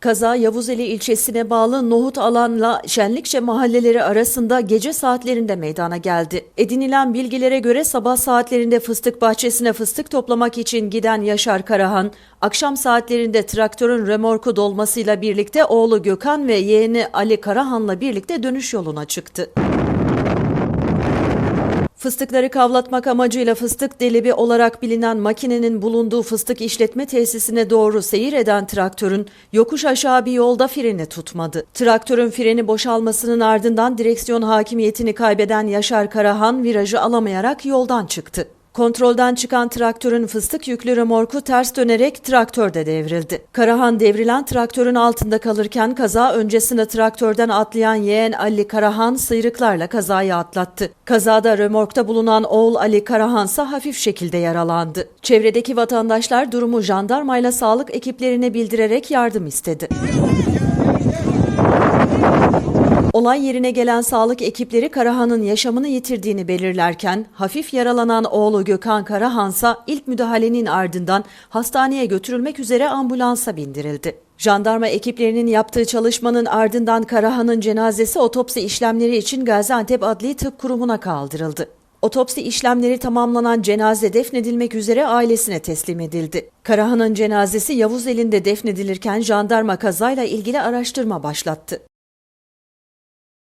Kaza Yavuzeli ilçesine bağlı Nohut Alan'la Şenlikçe mahalleleri arasında gece saatlerinde meydana geldi. Edinilen bilgilere göre sabah saatlerinde fıstık bahçesine fıstık toplamak için giden Yaşar Karahan, akşam saatlerinde traktörün remorku dolmasıyla birlikte oğlu Gökhan ve yeğeni Ali Karahan'la birlikte dönüş yoluna çıktı. Fıstıkları kavlatmak amacıyla fıstık delibi olarak bilinen makinenin bulunduğu fıstık işletme tesisine doğru seyir eden traktörün yokuş aşağı bir yolda freni tutmadı. Traktörün freni boşalmasının ardından direksiyon hakimiyetini kaybeden Yaşar Karahan virajı alamayarak yoldan çıktı. Kontrolden çıkan traktörün fıstık yüklü remorku ters dönerek traktörde devrildi. Karahan devrilen traktörün altında kalırken kaza öncesinde traktörden atlayan yeğen Ali Karahan sıyrıklarla kazayı atlattı. Kazada remorkta bulunan oğul Ali Karahan ise hafif şekilde yaralandı. Çevredeki vatandaşlar durumu jandarmayla sağlık ekiplerine bildirerek yardım istedi. Olay yerine gelen sağlık ekipleri Karahan'ın yaşamını yitirdiğini belirlerken hafif yaralanan oğlu Gökhan Karahansa ilk müdahalenin ardından hastaneye götürülmek üzere ambulansa bindirildi. Jandarma ekiplerinin yaptığı çalışmanın ardından Karahan'ın cenazesi otopsi işlemleri için Gaziantep Adli Tıp Kurumu'na kaldırıldı. Otopsi işlemleri tamamlanan cenaze defnedilmek üzere ailesine teslim edildi. Karahan'ın cenazesi Yavuz elinde defnedilirken jandarma kazayla ilgili araştırma başlattı.